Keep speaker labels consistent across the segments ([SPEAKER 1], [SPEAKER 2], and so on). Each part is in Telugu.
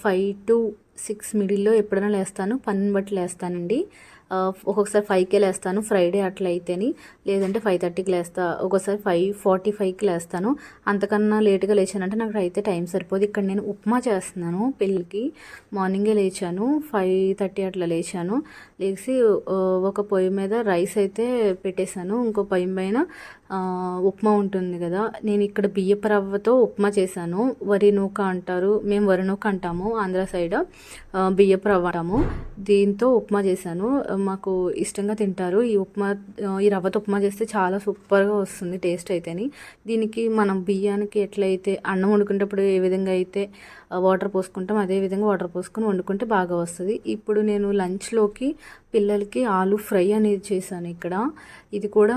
[SPEAKER 1] ఫైవ్ టు సిక్స్ మిడిల్లో ఎప్పుడైనా లేస్తాను. పనిని బట్టి లేస్తానండి. ఒక్కొక్కసారి ఫైవ్కే లేస్తాను. ఫ్రైడే అట్లా అయితేని లేదంటే ఫైవ్ థర్టీకి లేస్తా. ఒక్కోసారి ఫైవ్ ఫార్టీ ఫైవ్కి లేస్తాను. అంతకన్నా లేట్గా లేచానంటే నాకు అయితే టైం సరిపోదు. ఇక్కడ నేను ఉప్మా చేస్తున్నాను పెళ్ళికి. మార్నింగే లేచాను. ఫైవ్ థర్టీ అట్లా లేచాను. లేచి ఒక పొయ్యి మీద రైస్ అయితే పెట్టేశాను. ఇంకో పొయ్యి పైన ఉప్మా ఉంటుంది కదా. నేను ఇక్కడ బియ్యపు రవ్వతో ఉప్మా చేశాను. వరి నూక అంటారు. మేము వరి నూక అంటాము. ఆంధ్ర సైడ్ బియ్యపు రవ్వ అంటాము. దీంతో ఉప్మా చేశాను. మాకు ఇష్టంగా తింటారు. ఈ ఉప్మా ఈ రవ్వతో ఉప్మా చేస్తే చాలా సూపర్గా వస్తుంది టేస్ట్ అయితేని. దీనికి మనం బియ్యానికి ఎట్లయితే అన్నం వండుకునేటప్పుడు ఏ విధంగా అయితే వాటర్ పోసుకుంటాం అదే విధంగా వాటర్ పోసుకొని వండుకుంటే బాగా వస్తుంది. ఇప్పుడు నేను లంచ్లోకి పిల్లలకి ఆలు ఫ్రై అనేది చేశాను ఇక్కడ. ఇది కూడా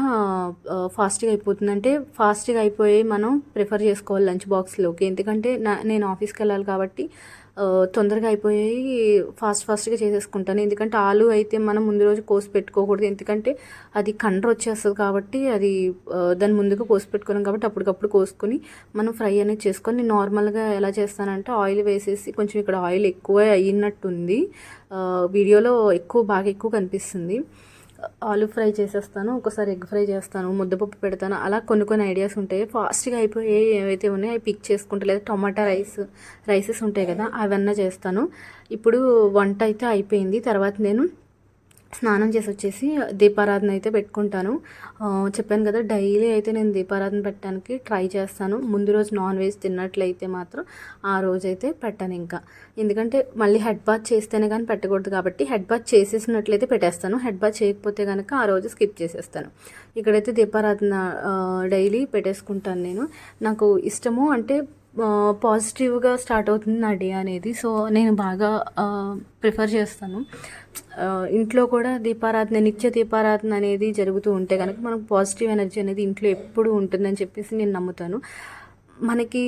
[SPEAKER 1] ఫాస్ట్గా అయిపోతుంది అంటే ఫాస్ట్గా అయిపోయి మనం ప్రిఫర్ చేసుకోవాలి లంచ్ బాక్స్లోకి. ఎందుకంటే నా నేను ఆఫీస్కి వెళ్ళాలి కాబట్టి తొందరగా అయిపోయాయి. ఫాస్ట్ ఫాస్ట్గా చేసేసుకుంటాను. ఎందుకంటే ఆలు అయితే మనం ముందు రోజు కోసి పెట్టుకోకూడదు. ఎందుకంటే అది కండ్ర వచ్చేస్తుంది కాబట్టి అది దాని ముందుగా కోసి పెట్టుకున్నాం కాబట్టి అప్పటికప్పుడు కోసుకొని మనం ఫ్రై అనేది చేసుకొని నేను నార్మల్గా ఎలా చేస్తానంటే ఆయిల్ వేసేసి కొంచెం ఇక్కడ ఆయిల్ ఎక్కువ అయినట్టుంది. వీడియోలో ఎక్కువ బాగా ఎక్కువ కనిపిస్తుంది. ఆలు ఫ్రై చేసేస్తాను ఒకసారి ఎగ్ ఫ్రై చేస్తాను ముద్దపప్పు పెడతాను అలా కొన్ని కొన్ని ఐడియాస్ ఉంటాయి. ఫాస్ట్గా అయిపోయి ఏవైతే ఉన్నాయో అవి పిక్ చేసుకుంటా లేదా టమాటా రైస్ రైసెస్ ఉంటాయి కదా అవన్నీ చేస్తాను. ఇప్పుడు వంట అయితే అయిపోయింది. తర్వాత నేను స్నానం చేసి వచ్చేసి దీపారాధన అయితే పెట్టుకుంటాను. చెప్పాను కదా డైలీ అయితే నేను దీపారాధన పెట్టడానికి ట్రై చేస్తాను. ముందు రోజు నాన్ వెజ్ తిన్నట్లయితే మాత్రం ఆ రోజు అయితే పెట్టాను ఇంకా. ఎందుకంటే మళ్ళీ హెడ్ బాత్ చేస్తేనే కానీ పెట్టకూడదు కాబట్టి హెడ్ బాత్ చేసేసినట్లయితే పెట్టేస్తాను. హెడ్ బాత్ చేయకపోతే కనుక ఆ రోజు స్కిప్ చేసేస్తాను. ఇక్కడైతే దీపారాధన డైలీ పెట్టేసుకుంటాను నేను. నాకు ఇష్టము అంటే పాజిటివ్గా స్టార్ట్ అవుతుంది నా డే అనేది. సో నేను బాగా ప్రిఫర్ చేస్తాను. ఇంట్లో కూడా దీపారాధన నిత్య దీపారాధన అనేది జరుగుతూ ఉంటే కనుక మనకు పాజిటివ్ ఎనర్జీ అనేది ఇంట్లో ఎప్పుడు ఉంటుందని చెప్పేసి నేను నమ్ముతాను. మనకి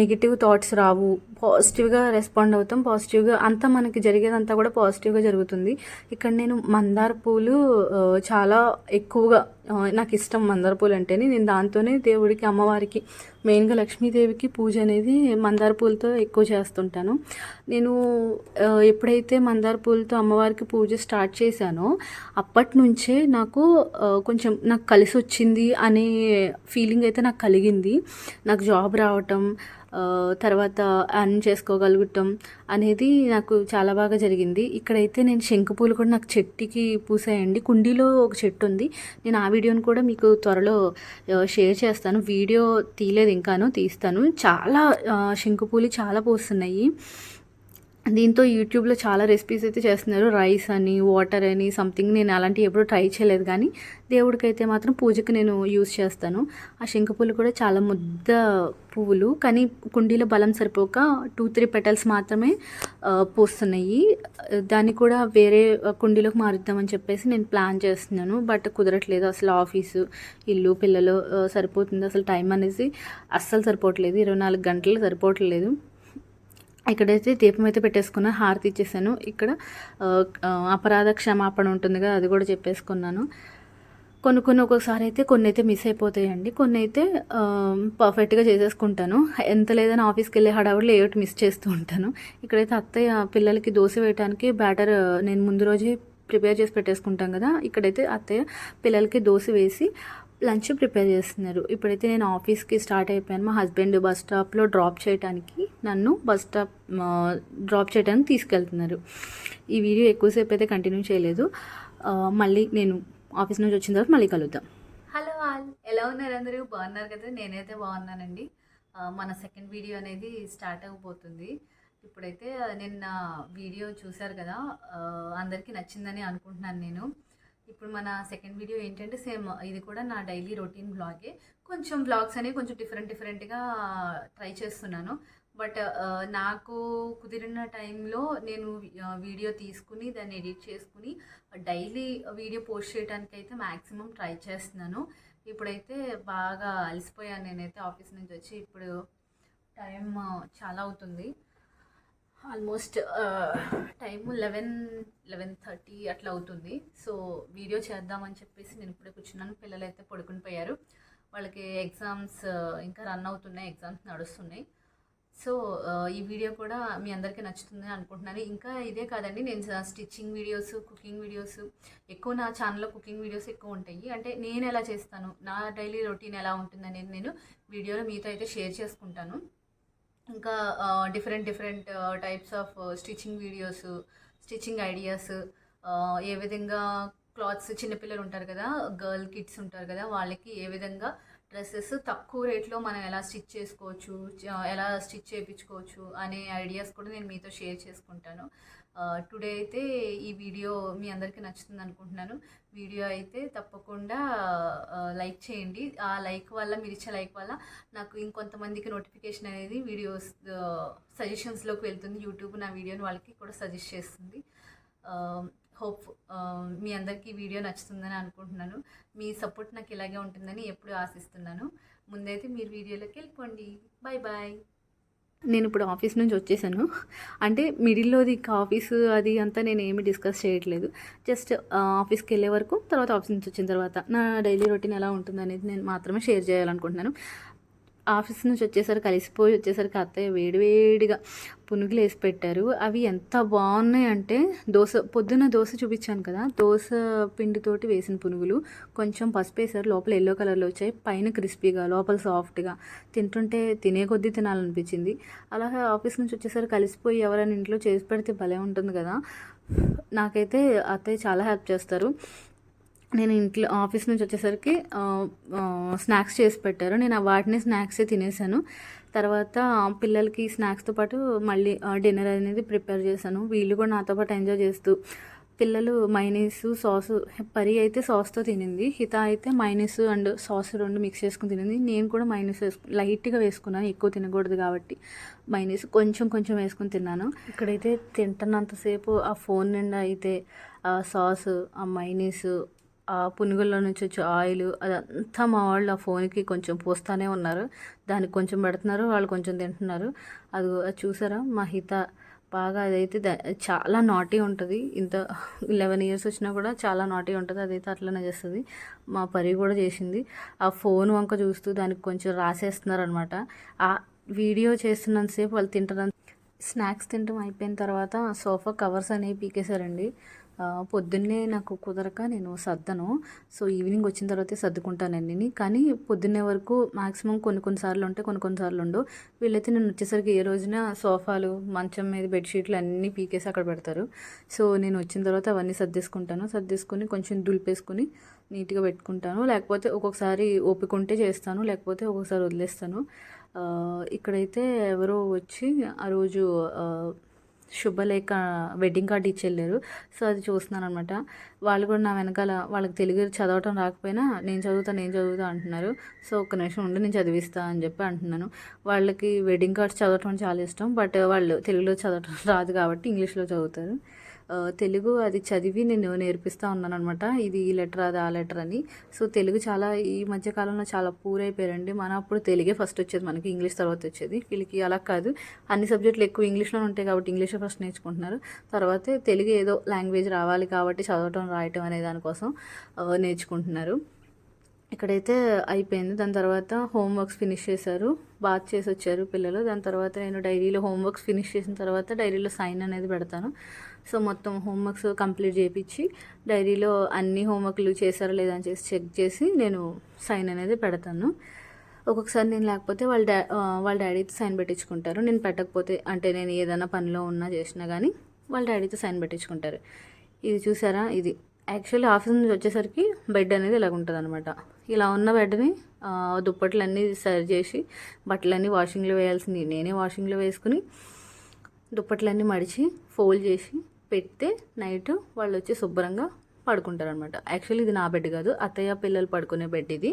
[SPEAKER 1] నెగిటివ్ థాట్స్ రావు. పాజిటివ్గా రెస్పాండ్ అవుతాం. పాజిటివ్గా అంతా మనకి జరిగేదంతా కూడా పాజిటివ్గా జరుగుతుంది. ఇక్కడ నేను మందార పూలు చాలా ఎక్కువగా నాకు ఇష్టం మందార పూలు అంటేనే. నేను దాంతోనే దేవుడికి అమ్మవారికి మెయిన్గా లక్ష్మీదేవికి పూజ అనేది మందార పూలతో ఎక్కువ చేస్తుంటాను. నేను ఎప్పుడైతే మందార పూలతో అమ్మవారికి పూజ స్టార్ట్ చేశానో అప్పటి నుంచే నాకు కొంచెం నాకు కలిసి వచ్చింది అనే ఫీలింగ్ అయితే నాకు కలిగింది. నాకు జాబ్ రావటం తర్వాత అర్న్ చేసుకోగలుగుతాం అనేది నాకు చాలా బాగా జరిగింది. ఇక్కడైతే నేను శంకుపూలు కూడా నాకు చెట్టుకి పూసాయండి. కుండీలో ఒక చెట్టు ఉంది. నేను ఆ వీడియోని కూడా మీకు త్వరలో షేర్ చేస్తాను. వీడియో తీయలేదు ఇంకాను తీస్తాను. చాలా శంకుపూలు చాలా పూస్తున్నాయి. దీంతో యూట్యూబ్లో చాలా రెసిపీస్ అయితే చేస్తున్నారు. రైస్ అని వాటర్ అని సంథింగ్ నేను అలాంటివి ఎప్పుడూ ట్రై చేయలేదు కానీ దేవుడికైతే మాత్రం పూజకి నేను యూస్ చేస్తాను. ఆ శంఖ పూలు కూడా చాలా ముద్ద పువ్వులు. కానీ కుండీలో బలం సరిపోక టూ త్రీ పెటల్స్ మాత్రమే పూస్తున్నాయి. దాన్ని కూడా వేరే కుండీలోకి మారుద్దామని చెప్పేసి నేను ప్లాన్ చేస్తున్నాను. బట్ కుదరట్లేదు. అసలు ఆఫీసు ఇల్లు పిల్లలు సరిపోతుంది. అసలు టైం అనేసి అస్సలు సరిపోవట్లేదు. ఇరవై నాలుగు గంటలు సరిపోవట్లేదు. ఇక్కడైతే దీపం అయితే పెట్టేసుకున్నా హారతి ఇచ్చేసాను. ఇక్కడ అపరాధ క్షమాపణ ఉంటుంది కదా అది కూడా చెప్పేసుకున్నాను. కొన్ని కొన్ని ఒక్కొక్కసారి అయితే కొన్ని అయితే మిస్ అయిపోతాయండి. కొన్ని అయితే పర్ఫెక్ట్గా చేసేసుకుంటాను. ఎంత లేదని ఆఫీస్కి వెళ్ళే హడావుడిలో ఏమిటి మిస్ చేస్తూ ఉంటాను. ఇక్కడైతే అత్తయ్య పిల్లలకి దోశ వేయడానికి బ్యాటర్ నేను ముందు రోజే ప్రిపేర్ చేసి పెట్టేసుకుంటాం కదా ఇక్కడైతే అత్తయ్య పిల్లలకి దోశ వేసి లంచ్ ప్రిపేర్ చేస్తున్నారు. ఇప్పుడైతే నేను ఆఫీస్కి స్టార్ట్ అయిపోయాను. మా హస్బెండ్ బస్ స్టాప్లో డ్రాప్ చేయడానికి నన్ను బస్ స్టాప్ డ్రాప్ చేయడానికి తీసుకెళ్తున్నారు. ఈ వీడియో ఎక్కువసేపు అయితే కంటిన్యూ చేయలేదు. మళ్ళీ నేను ఆఫీస్ నుంచి వచ్చిన తర్వాత మళ్ళీ కలుద్దాం. Hello all. ఎలా ఉన్నారు అందరూ? బాగున్నారు కదా? నేనైతే బాగున్నానండి. మన సెకండ్ వీడియో అనేది స్టార్ట్ అయిపోతుంది ఇప్పుడైతే నిన్న వీడియో చూశారు కదా? అందరికీ నచ్చిందని అనుకుంటున్నాను నేను. ఇప్పుడు మన సెకండ్ వీడియో ఏంటంటే సేమ్ ఇది కూడా నా డైలీ రొటీన్ బ్లాగే కొంచెం బ్లాగ్స్ అనేవి కొంచెం డిఫరెంట్ డిఫరెంట్గా ట్రై చేస్తున్నాను. బట్ uh, నాకు కుదిరిన టైంలో నేను uh, వీడియో తీసుకుని దాన్ని ఎడిట్ చేసుకుని డైలీ వీడియో పోస్ట్ చేయడానికి అయితే మ్యాక్సిమం ట్రై చేస్తున్నాను. ఇప్పుడైతే బాగా అలసిపోయాను. నేనైతే ఆఫీస్ నుంచి వచ్చి ఇప్పుడు టైం uh, చాలా అవుతుంది. Almost time eleven eleven thirty అట్లా అవుతుంది. సో వీడియో చేద్దామని చెప్పేసి నేను ఇప్పుడే కూర్చున్నాను. పిల్లలు అయితే పడుకుని పోయారు. వాళ్ళకి ఎగ్జామ్స్ ఇంకా రన్ అవుతున్నాయి. ఎగ్జామ్స్ నడుస్తున్నాయి. సో ఈ వీడియో కూడా మీ అందరికీ నచ్చుతుందని అనుకుంటున్నాను. ఇంకా ఇదే కాదండి నేను స్టిచ్చింగ్ వీడియోస్ కుకింగ్ వీడియోస్ ఎక్కువ నా ఛానల్లో కుకింగ్ వీడియోస్ ఎక్కువ ఉంటాయి. అంటే నేను ఎలా చేస్తాను నా డైలీ రొటీన్ ఎలా ఉంటుంది అనేది నేను వీడియోలో మీతో అయితే షేర్ చేసుకుంటాను. ఇంకా different different types of stitching videos stitching ideas ఏ విధంగా క్లాత్స్ చిన్నపిల్లలు ఉంటారు కదా గర్ల్ కిడ్స్ ఉంటారు కదా వాళ్ళకి ఏ విధంగా డ్రెస్సెస్ తక్కువ రేట్లో మనం ఎలా స్టిచ్ చేసుకోవచ్చు ఎలా స్టిచ్ చేయించుకోవచ్చు అనే ఐడియాస్ కూడా నేను మీతో షేర్ చేసుకుంటాను. టుడే అయితే ఈ వీడియో మీ అందరికీ నచ్చుతుంది అనుకుంటున్నాను. వీడియో అయితే తప్పకుండా లైక్ చేయండి. ఆ లైక్ వల్ల మీరు ఇచ్చే లైక్ వల్ల నాకు ఇంకొంతమందికి నోటిఫికేషన్ అనేది వీడియోస్ సజెషన్స్లోకి వెళ్తుంది. యూట్యూబ్ నా వీడియోని వాళ్ళకి కూడా సజెస్ట్ చేస్తుంది. హోప్ మీ అందరికీ ఈ వీడియో నచ్చుతుందని అనుకుంటున్నాను. మీ సపోర్ట్ నాకు ఇలాగే ఉంటుందని ఎప్పుడు ఆశిస్తున్నాను. ముందైతే మీరు వీడియోలోకి వెళ్ళిపోండి. బాయ్ బాయ్ నేను ఇప్పుడు ఆఫీస్ నుంచి వచ్చేసాను. అంటే మిడిల్లోది ఆఫీస్ అది అంతా నేను ఏమి డిస్కస్ చేయట్లేదు. జస్ట్ ఆఫీస్కి వెళ్ళే వరకు తర్వాత ఆఫీస్ నుంచి వచ్చిన తర్వాత నా డైలీ రొటీన్ ఎలా ఉంటుంది అనేది నేను మాత్రమే షేర్ చేయాలనుకుంటున్నాను. ఆఫీస్ నుంచి వచ్చేసరికి కలిసిపోయి వచ్చేసరికి అత్తయ్య వేడివేడిగా పునుగులు వేసి పెట్టారు. అవి ఎంత బాగున్నాయి అంటే దోశ పొద్దున్న దోశ చూపించాను కదా దోశ పిండితోటి వేసిన పునుగులు. కొంచెం పసుపు వేసారు లోపల ఎల్లో కలర్లో వచ్చాయి. పైన క్రిస్పీగా లోపల సాఫ్ట్గా. తింటుంటే తినే కొద్దీ తినాలనిపించింది. అలాగే ఆఫీస్ నుంచి వచ్చేసరికి కలిసిపోయి ఎవరైనా ఇంట్లో చేసి పెడితే భలే ఉంటుంది కదా. నాకైతే అత్తయ్య చాలా హెల్ప్ చేస్తారు. నేను ఇంట్లో ఆఫీస్ నుంచి వచ్చేసరికి స్నాక్స్ చేసి పెట్టారు. నేను ఆ వాటిని స్నాక్సే తినేసాను. తర్వాత పిల్లలకి స్నాక్స్తో పాటు మళ్ళీ డిన్నర్ అనేది ప్రిపేర్ చేశాను. వీళ్ళు కూడా నాతో పాటు ఎంజాయ్ చేస్తూ పిల్లలు మైనీస్ సాస్ పరి అయితే సాస్తో తినింది. హిత అయితే మైనీస్ అండ్ సాస్ రెండు మిక్స్ చేసుకుని తినింది. నేను కూడా మైనీస్ వేసుకు లైట్గా వేసుకున్నాను ఎక్కువ తినకూడదు కాబట్టి మైనీస్ కొంచెం కొంచెం వేసుకుని తిన్నాను. ఇక్కడైతే తింటున్నంతసేపు ఆ ఫోన్ నిండా అయితే ఆ సాస్ ఆ మైనీస్ పునుగుల్లో నుంచి వచ్చే ఆయిల్ అదంతా మా వాళ్ళు ఆ ఫోన్కి కొంచెం పోస్తూనే ఉన్నారు. దానికి కొంచెం పెడుతున్నారు వాళ్ళు కొంచెం తింటున్నారు. అది చూసారా? మా హిత బాగా అదైతే చాలా నాటీ ఉంటుంది. ఇంత లెవెన్ ఇయర్స్ వచ్చినా కూడా చాలా నాటీ ఉంటుంది. అదైతే అట్లనే చేస్తుంది. మా పరి కూడా చేసింది. ఆ ఫోన్ వంక చూస్తూ దానికి కొంచెం రాసేస్తున్నారు అనమాట ఆ వీడియో చేస్తున్నంతసేపు వాళ్ళు తింటున్నంత స్నాక్స్ తింటాం అయిపోయిన తర్వాత సోఫా కవర్స్ అనేవి పీకేశారండి. పొద్దున్నే నాకు కుదరక నేను సర్దను. సో ఈవినింగ్ వచ్చిన తర్వాతే సర్దుకుంటానండి కానీ పొద్దున్నే వరకు మాక్సిమం కొన్ని కొన్నిసార్లు ఉంటే కొన్ని కొన్నిసార్లు ఉండవు. వీళ్ళైతే నేను వచ్చేసరికి ఏ రోజున సోఫాలు మంచం మీద బెడ్షీట్లు అన్నీ పీకేసి అక్కడ పెడతారు. సో నేను వచ్చిన తర్వాత అవన్నీ సర్దేసుకుంటాను. సర్దేసుకుని కొంచెం దులిపేసుకుని నీట్గా పెట్టుకుంటాను. లేకపోతే ఒక్కొక్కసారి ఓపిక ఉంటే చేస్తాను. లేకపోతే ఒక్కొక్కసారి వదిలేస్తాను. ఇక్కడైతే ఎవరో వచ్చి ఆ రోజు శుభలేఖ వెడ్డింగ్ కార్డ్ ఇచ్చి వెళ్ళారు సో అది చూస్తున్నాను అనమాట వాళ్ళు కూడా నా వెనకాల వాళ్ళకి తెలుగు చదవటం రాకపోయినా నేను చదువుతా నేను చదువుతా అంటున్నారు. సో ఒక్క నిమిషం ఉండి నేను చదివిస్తా అని చెప్పి అంటున్నాను. వాళ్ళకి వెడ్డింగ్ కార్డ్స్ చదవటం చాలా ఇష్టం. బట్ వాళ్ళు తెలుగులో చదవటం రాదు కాబట్టి ఇంగ్లీష్లో చదువుతారు. తెలుగు అది చదివి నేను నేర్పిస్తూ ఉన్నాను అనమాట ఇది ఈ లెటర్ అది ఆ లెటర్ అని. సో తెలుగు చాలా ఈ మధ్యకాలంలో చాలా పూర్ అయిపోయారండి. మన అప్పుడు తెలుగే ఫస్ట్ వచ్చేది మనకి ఇంగ్లీష్ తర్వాత వచ్చేది. వీళ్ళకి అలా కాదు. అన్ని సబ్జెక్టులు ఎక్కువ ఇంగ్లీష్లో ఉంటాయి కాబట్టి ఇంగ్లీషే ఫస్ట్ నేర్చుకుంటున్నారు. తర్వాత తెలుగు ఏదో లాంగ్వేజ్ రావాలి కాబట్టి చదవటం రాయటం అనే దానికోసం నేర్చుకుంటున్నారు. ఇక్కడైతే అయిపోయింది. దాని తర్వాత హోంవర్క్స్ ఫినిష్ చేశారు. బాత్ చేసి వచ్చారు పిల్లలు. దాని తర్వాత నేను డైరీలో హోంవర్క్స్ ఫినిష్ చేసిన తర్వాత డైరీలో సైన్ అనేది పెడతాను. సో మొత్తం హోంవర్క్స్ కంప్లీట్ చేయించి డైరీలో అన్ని హోంవర్క్లు చేశారా లేదా అని చేసి చెక్ చేసి నేను సైన్ అనేది పెడతాను. ఒక్కొక్కసారి నేను లేకపోతే వాళ్ళ డా వాళ్ళ డాడీతో సైన్ పెట్టించుకుంటారు. నేను పెట్టకపోతే అంటే నేను ఏదైనా పనిలో ఉన్నా చేసినా కానీ వాళ్ళ డాడీతో సైన్ పెట్టించుకుంటారు. ఇది చూసారా? ఇది యాక్చువల్లీ ఆఫీస్ నుంచి వచ్చేసరికి బెడ్ అనేది ఇలాగ ఉంటుంది అనమాట ఇలా ఉన్న బెడ్ని దుప్పట్లన్నీ సరి చేసి బట్టలన్నీ వాషింగ్లో వేయాల్సింది. నేనే వాషింగ్లో వేసుకుని దుప్పట్లన్నీ మడిచి ఫోల్డ్ చేసి పెడితే నైట్ వాళ్ళు వచ్చి శుభ్రంగా పడుకుంటారనమాట యాక్చువల్లీ ఇది నా బెడ్ కాదు అత్తయ్య పిల్లలు పడుకునే బెడ్ ఇది.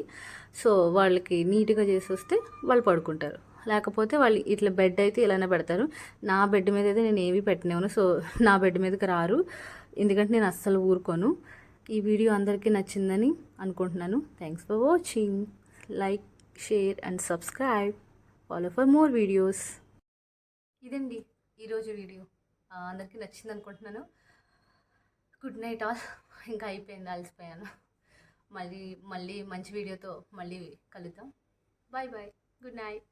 [SPEAKER 1] సో వాళ్ళకి నీట్గా చేసి వస్తే వాళ్ళు పడుకుంటారు. లేకపోతే వాళ్ళు ఇట్లా బెడ్ అయితే ఇలానే పెడతారు. నా బెడ్ మీద అయితే నేను ఏమీ పెట్టినాను సో నా బెడ్ మీదకి రారు. ఎందుకంటే నేను అస్సలు ఊరుకోను. ఈ వీడియో అందరికీ నచ్చిందని అనుకుంటున్నాను. Thanks for watching like share and subscribe follow for more videos ఇదండి ఈరోజు వీడియో. అందరికీ నచ్చింది అనుకుంటున్నాను. గుడ్ నైట్ ఆల్ ఇంకా అయిపోయింది అలసిపోయాను. మళ్ళీ మళ్ళీ మంచి వీడియోతో మళ్ళీ కలుద్దాం. Bye bye good night